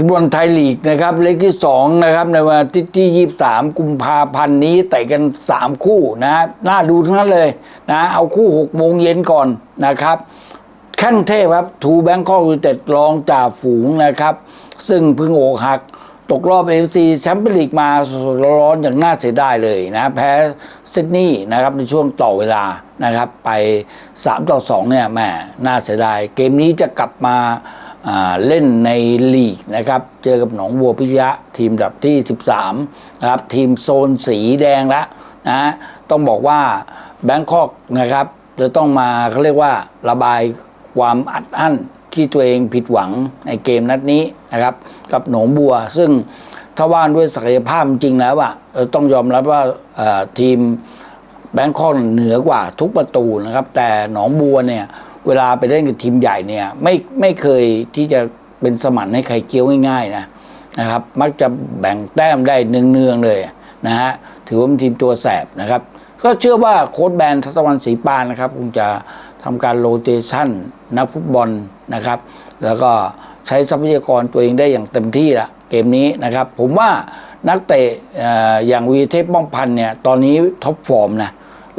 ฟุตบอลไทยลีกนะครับเลขที่สองนะครับในวันทิตย์ที่ 23 กุมภาพันธ์นี้เตะกัน 3 คู่นะน่าดูทั้งนั้นเลยนะเอาคู่6โมงเย็นก่อนนะครับขั้นเทพครับทูแบงคอกยูเต็ดรองจ่าฝูงนะครับ ซึ่งเพิ่งโอกหักตกรอบเอฟซีแชมเปี้ยนลีกมาสดร้อนอย่างน่าเสียดายเลยนะ แพ้ซิดนีย์นะครับในช่วงต่อเวลานะครับ ไป 3 ต่อ 2 เนี่ยแหม่น่าเสียดาย เกมนี้จะกลับมา เล่นในลีกนะครับ เจอกับหนองบัวพิชยะทีมดับที่ 13นะครับทีมโซนสีแดงแล้วนะต้องบอกว่าแบงคอกนะครับ จะต้องมาเขาเรียกว่าระบายความอัดอั้นที่ตัวเองผิดหวังในเกมนัดนี้นะครับ กับหนองบัว ซึ่งถ้าว่านด้วยศักยภาพจริงแล้วอะต้องยอมรับว่าทีม แบงคอกเหนือกว่าทุกประตูนะครับ แต่หนองบัวเนี่ย เวลาไปเล่นกับทีมใหญ่เนี่ย ไม่ไม่เคยที่จะเป็นสมันให้ใครเกี้ยวง่าย ๆ นะนะครับ มักจะแบ่งแต้มได้เนืองๆเลยนะฮะถือว่าเป็นทีมตัวแสบนะครับ ก็เชื่อว่าโค้ชแบนทัศวรรณศรีปานนะครับคงจะทำการโรเตชันนักฟุตบอลนะครับ แล้วก็ใช้ทรัพยากรตัวเองได้อย่างเต็มที่ละเกมนี้นะครับ ผมว่านักเตะอย่างวีเทพป้องพันเนี่ยตอนนี้ท็อปฟอร์มนะ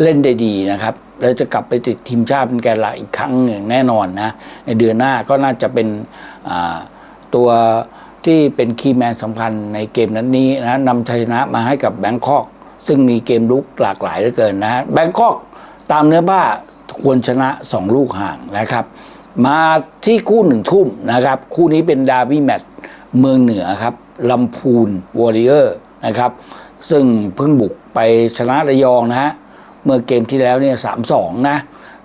เล่นได้ดีนะครับแล้วจะกลับไปติดทีมชาติเป็นแกนหลักอีกครั้งหนึ่งแน่นอนนะ ในเดือนหน้าก็น่าจะเป็นตัวที่เป็นคีย์แมนสำคัญในเกมนั้นนี้นะนำชัยชนะมาให้กับแบงคอก ซึ่งมีเกมลุกหลากหลายเหลือเกินนะแบงคอกตามเนื้อผ้าควรชนะ 2 ลูกห่างนะครับ มาที่คู่หนึ่งทุ่มนะครับ คู่นี้เป็นดาร์บี้แมตช์เมืองเหนือครับลำพูนวอริเออร์นะครับ ซึ่งเพิ่งบุกไปชนะระยองนะฮะ มื่อเกมที่แล้วเนี่ยสามสองนะ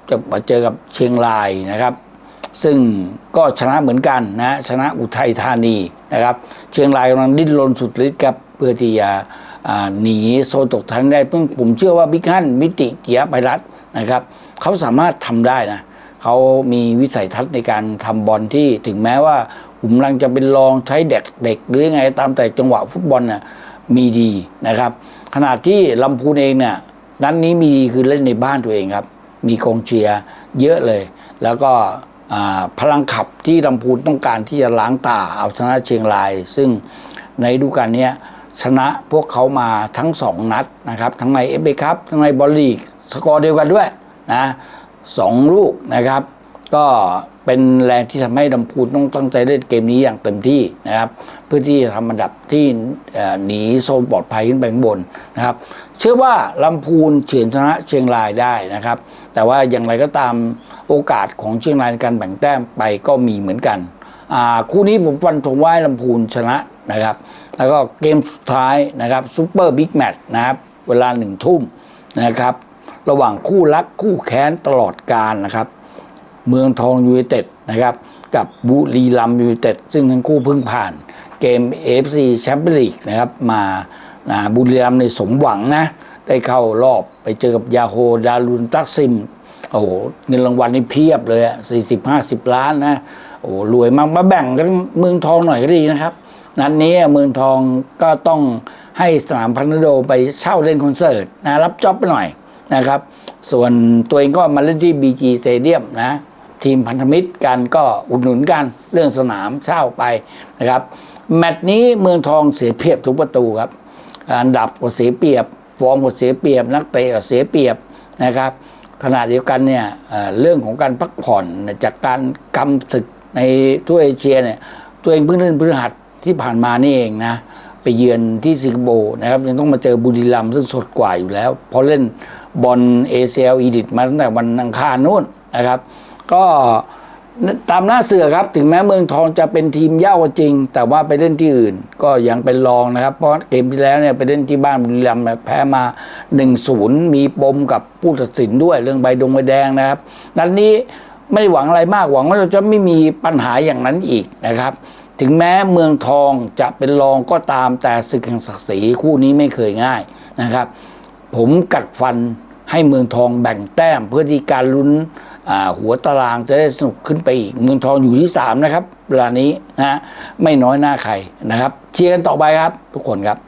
จะมาเจอกับเชียงรายนะครับ ซึ่งก็ชนะเหมือนกันนะชนะอุทัยธานีนะครับ เชียงรายกำลังดิ้นรนสุดฤทธิ์ครับเพื่อที่จะหนีโซนตกชั้นได้ซึ่งผมเชื่อว่าบิ๊กฮันมิติเกียรติไพรัตน์นะครับเขาสามารถทำได้นะเขามีวิสัยทัศน์ในการทำบอลที่ถึงแม้ว่าขุมลังจะเป็นรองใช้เด็กเด็กหรือยังไงตามแต่จังหวะฟุตบอลน่ะมีดีนะครับ ขณะที่ลำพูนเองเนี่ย นัดนนี้มีคือเล่นในบ้านตัวเองครับ มีกองเชียร์เยอะเลย แล้วก็พลังขับที่ลำพูนต้องการที่จะล้างตาเอาชนะเชียงราย ซึ่งในฤดูกาลนี้ชนะพวกเขามาทั้งสองนัดนะครับ ทั้งในเอฟเอคัพทั้งในบอลลีกสกอร์เดียวกันด้วยนะสองลูกนะครับ ก็ เป็นแรงที่ทำให้ลำพูนต้องตั้งใจเล่นเกมนี้อย่างเต็มที่นะครับ เพื่อที่จะทำอันดับที่หนีโซนปลอดภัยขึ้นไปข้างบนนะครับ เชื่อว่าลำพูนเฉือนชนะเชียงรายได้นะครับ แต่ว่าอย่างไรก็ตามโอกาสของเชียงรายในการแบ่งแต้มไปก็มีเหมือนกันคู่นี้ผมฟันธงว่าลำพูนชนะนะครับ แล้วก็เกมสุดท้ายนะครับซูเปอร์บิ๊กแมตช์นะครับ เวลาหนึ่งทุ่มนะครับ ระหว่างคู่รักคู่แค้นตลอดการนะครับ เมืองทองยูไนเต็ดนะครับกับบุรีรัมยูไนเต็ดซึ่งทั้งคู่เพิ่งผ่านเกม AFC แชมเปี้ยนลีกนะครับมานะบุรีรัมในสมหวังนะได้เข้ารอบไปเจอกับยาโฮดารุนตักซิมโอ้โหเงินรางวัลนี่เพียบเลยอะสี่สิบห้าสิบล้านนะโอ้โหรวยมากมาแบ่งกันเมืองทองหน่อยก็ดีนะครับ นัดนนี้เมืองทองก็ต้องให้สนามพันธโดไปเช่าเล่นคอนเสิร์ตนะรับจ็อบไปหน่อยนะครับ ส่วนตัวเองก็มาเล่นที่ BG Stadium นะ ทีมพันธมิตรกันก็อุดหนุนกันเรื่องสนามเช่าไปนะครับ แมตช์นี้เมืองทองเสียเปรียบทุกประตูครับ อันดับก็เสียเปรียบ ฟอร์มก็เสียเปรียบ นักเตะก็เสียเปรียบนะครับ ขณะเดียวกันเนี่ยเรื่องของการพักผ่อนจากการกำศึกในทั่วเอเชียเนี่ยตัวเองเพิ่งเล่นพฤหัสที่ผ่านมานี่เองนะไปเยือนที่สิงคโปร์นะครับยังต้องมาเจอบุรีรัมย์ซึ่งสดกว่าอยู่แล้วเพราะเล่นบอลเอเชียอีดิทมาตั้งแต่วันอังคารนู่นนะครับ ก็ตามหน้าเสือครับ ถึงแม้เมืองทองจะเป็นทีมเย่าจริง แต่ว่าไปเล่นที่อื่น ก็ยังเป็นรองนะครับ เพราะเกมที่แล้วเนี่ยไปเล่นที่บ้านบุรีรัมย์เนี่ยแพ้มา 1-0 มีปมกับผู้ตัดสินด้วยเรื่องใบดงใบแดงนะครับ นัดนนี้ไม่หวังอะไรมากหวังว่าเราจะไม่มีปัญหาอย่างนั้นอีกนะครับ ถึงแม้เมืองทองจะเป็นรองก็ตามแต่ศึกแห่งศักดิ์ศรีคู่นี้ไม่เคยง่ายนะครับ ผมกัดฟันให้เมืองทองแบ่งแต้มเพื่อที่การลุ้น หัวตารางจะได้สนุกขึ้นไปอีกเมืองทองอยู่ที่ 3 นะครับ เวลานี้นะฮะไม่น้อยหน้าใครนะครับ เชียร์กันต่อไปครับ ทุกคนครับ